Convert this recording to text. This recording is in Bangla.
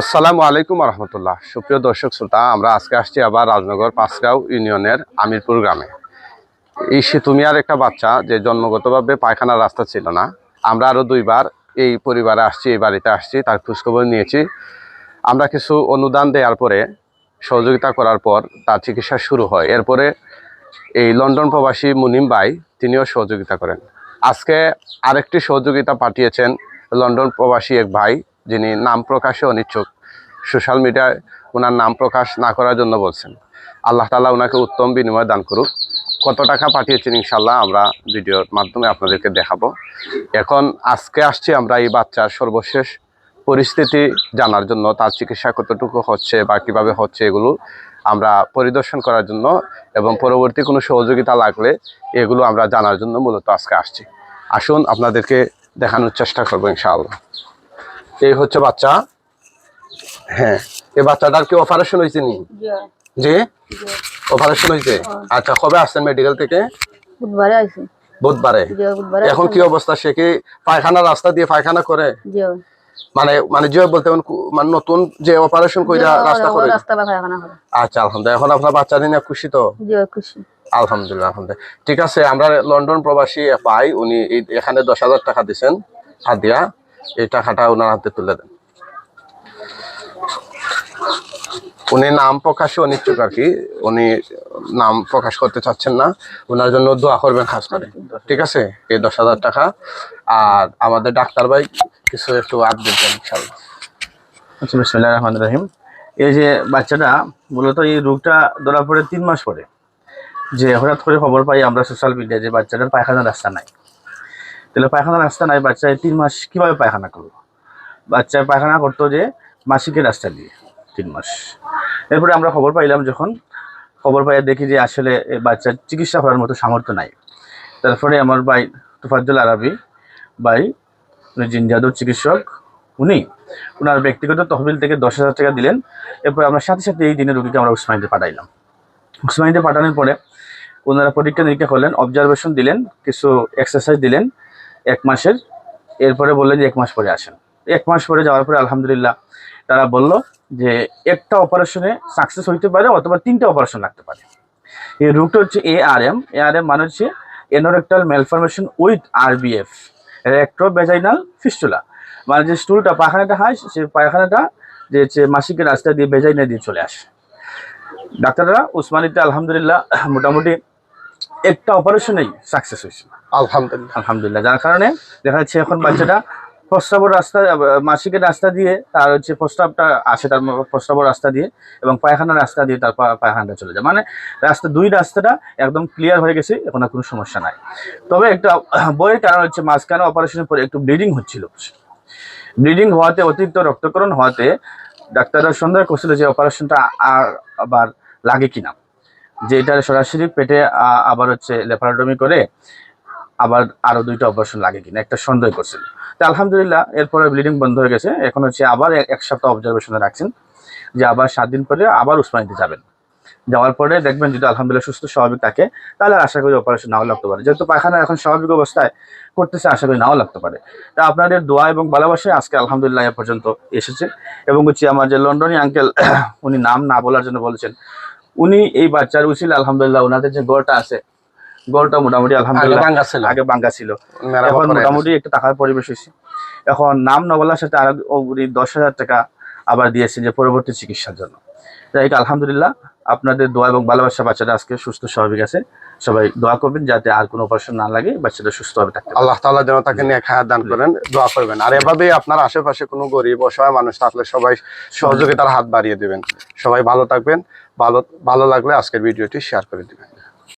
আসসালামু আলাইকুম রহমতুল্লাহ সুপ্রিয় দর্শক শ্রোতা, আমরা আজকে আসছি আবার রাজনগর পাঁচগাঁও ইউনিয়নের আমিরপুর গ্রামে। এই সেতুমিয়ার একটা বাচ্চা যে জন্মগতভাবে পায়খানার রাস্তা ছিল না, আমরা আরও দুইবার এই পরিবারে আসছি, এই বাড়িতে আসছি, তার খোঁজখবর নিয়েছি। আমরা কিছু অনুদান দেওয়ার পরে, সহযোগিতা করার পর তার চিকিৎসা শুরু হয়। এরপরে এই লন্ডন প্রবাসী মুনিম ভাই, তিনিও সহযোগিতা করেন। আজকে আরেকটি সহযোগিতা পাঠিয়েছেন লন্ডন প্রবাসী এক ভাই যিনি নাম প্রকাশে অনিচ্ছুক সোশ্যাল মিডিয়ায় ওনার নাম প্রকাশ না করার জন্য বলছেন। আল্লাহ তালা ওনাকে উত্তম বিনিময় দান করুক। কত টাকা পাঠিয়েছেন ইনশাল্লাহ আমরা ভিডিওর মাধ্যমে আপনাদেরকে দেখাবো। এখন আজকে আসছি আমরা এই বাচ্চার সর্বশেষ পরিস্থিতি জানার জন্য, তার চিকিৎসা কতটুকু হচ্ছে বা কীভাবে হচ্ছে এগুলো আমরা পরিদর্শন করার জন্য এবং পরবর্তী কোনো সহযোগিতা লাগলে এগুলো আমরা জানার জন্য মূলত আজকে আসছি। আসুন আপনাদেরকে দেখানোর চেষ্টা করব ইনশাআল্লাহ। এই হচ্ছে বাচ্চা। হ্যাঁ। এই বাচ্চাটার কি অপারেশন হয়েছে নি? জি। অপারেশন হয়েছে? আচ্ছা কবে আসছেন মেডিকেল থেকে? বুধবারে আইছি বুধবারে? এখন কি অবস্থা? সে কি পায়খানা রাস্তা দিয়ে পায়খানা করে? মানে মানে যে বলতে মানে নতুন যে অপারেশন কইরা রাস্তা করে? রাস্তা করে। আচ্ছা আলহামদুলিল্লাহ। এখন আপনার বাচ্চা নিয়ে খুশি তো? খুশি। আলহামদুলিল্লাহ আলহামদুলিল্লাহ। ঠিক আছে আমরা লন্ডন প্রবাসী ভাই উনি এখানে দশ হাজার টাকা দিছেন হাদিয়া এই টাকাটা ওনার হাতে তুলে দেন। উনি নাম প্রকাশে অনিচ্ছুক আর কি। উনি নাম প্রকাশ করতে চাচ্ছেন না। ওনার জন্য দোয়া করবেন খাস করে। ঠিক আছে? এই দশ হাজার টাকা। আর আমাদের ডাক্তার ভাই কিছু একটু আপডেট দেন ইনশাল্লাহ আচ্ছা রহমান রহিম। এই যে বাচ্চাটা, মূলত এই রোগটা ধরা পড়ে তিন মাস পরে। যে হঠাৎ করে খবর পাই আমরা সোশ্যাল মিডিয়ায় যে বাচ্চাটার পায়খানার রাস্তা নাই। তাহলে পায়খানার রাস্তা নাই বাচ্চা এই তিন মাস কীভাবে পায়খানা করব? বাচ্চা পায়খানা করতো যে মাসিকের রাস্তা দিয়ে, তিন মাস। এরপরে আমরা খবর পাইলাম যখন, খবর পাইয়া দেখি যে আসলে বাচ্চার চিকিৎসা করার মতো সামর্থ্য নাই। তারপরে আমার ভাই তুফাজ্জুল আরবি ভাই, উনি জিনজাদুর চিকিৎসক, উনি ওনার ব্যক্তিগত তহবিল থেকে দশ হাজার টাকা দিলেন। এরপর আমরা সাথে সাথে এই দিনে রোগীকে আমরা উসমানিতে পাঠাইলাম। উসমানিতে পাঠানোর পরে ওনারা পরীক্ষা নিরীক্ষা করলেন অবজারভেশন দিলেন, কিছু এক্সারসাইজ দিলেন এক মাসের, এরপরে বললেন যে এক মাস পরে আসেন। এক মাস পরে যাওয়ার পরে আলহামদুলিল্লাহ তারা বলল যে একটা অপারেশনে সাকসেস হইতে পারে অথবা তিনটা অপারেশন লাগতে পারে। এই রোগটা হচ্ছে এ আর এম এ আর এম মানে হচ্ছে anorectal malformation with RVF rectovaginal fistula মানে যে স্টুলটা পায়খানাটা হয়, সে পায়খানাটা যে হচ্ছে মাসিকের রাস্তা দিয়ে বেজাইনা দিয়ে চলে আসে। ডাক্তাররা, উসমানিতে আলহামদুলিল্লাহ মোটামুটি একটা অপারেশনেই সাকসেস হয়েছে আলহামদুলিল্লাহ। আলহামদুলিল্লাহ যার কারণে দেখা যাচ্ছে এখন বাচ্চাটা প্রস্রাবর রাস্তা মাসিকের রাস্তা দিয়ে তার হচ্ছে প্রস্রাবটা আসে তার প্রস্রাবর রাস্তা দিয়ে এবং পায়খানার রাস্তা দিয়ে তার পায়খানাটা চলে যায়। মানে রাস্তা দুই রাস্তাটা একদম ক্লিয়ার হয়ে গেছে এখন আর কোনো সমস্যা নাই। তবে একটা বইয়ের কারণ হচ্ছে মাঝখানে অপারেশনের পরে একটু ব্লিডিং হচ্ছিল। ব্লিডিং হওয়াতে অতিরিক্ত রক্তকরণ হওয়াতে ডাক্তাররা সন্দেহ করছিল যে অপারেশনটা আর আবার লাগে কিনা। যে এটা সরাসরি পেটে আবার হচ্ছে লেপারোটমি করে আবার আরও দুইটা অপারেশন লাগে কিনা, একটা সন্দেহ করছিল। তো আলহামদুলিল্লাহ, এরপরে ব্লিডিং বন্ধ হয়ে গেছে। এখন হচ্ছে আবার এক সপ্তাহ অবজারভেশনে রাখছেন যে আবার সাত দিন পরে আবার উসমানিতে যাবেন। যাওয়ার পরে দেখবেন যদি আলহামদুলিল্লাহ সুস্থ, স্বাভাবিক থাকে, তাহলে আশা করি অপারেশন নাও লাগতে পারে। যেহেতু পায়খানা এখন স্বাভাবিক অবস্থায় করতেছে, আশা করি নাও লাগতে পারে। তা আপনাদের দোয়া এবং ভালোবাসায় আজকে আলহামদুলিল্লাহ এ পর্যন্ত এসেছে। এবং হচ্ছে আমার যে লন্ডনী আঙ্কেল উনি নাম না বলার জন্য বলেছেন উনি এই বাচ্চার উচিল আলহামদুলিল্লাহ ওনাদের যে গড়টা আছে গড়টা মোটামুটি আলহামদুলিল্লাহ আগে বাঙ্গা ছিল। এখন মোটামুটি একটু টাকার পরিবেশ হয়েছে। এখন নাম না বলার সাথে আর উনি দশ হাজার টাকা আবার দিয়েছেন যে পরবর্তী চিকিৎসার জন্য। তাই আলহামদুলিল্লাহ আপনাদের দোয়া এবং ভালোবাসা বাচ্চাটা আজকে সুস্থ স্বাভাবিক আছে। সবাই দোয়া করবেন যাতে আর কোনো অপারেশন না লাগে বাচ্চাটা সুস্থভাবে থাকতে পারে। আল্লাহ তাআলা যেন তাকে নিয়ে খায়াত দান করেন দোয়া করবেন। আর এভাবে আপনার আশেপাশে কোনো গরিব অসহায় মানুষ থাকলে সবাই সহযোগিতার হাত বাড়িয়ে দিবেন। সবাই ভালো থাকবেন। ভালো ভালো লাগলে আজকের ভিডিওটি শেয়ার করে দিবেন।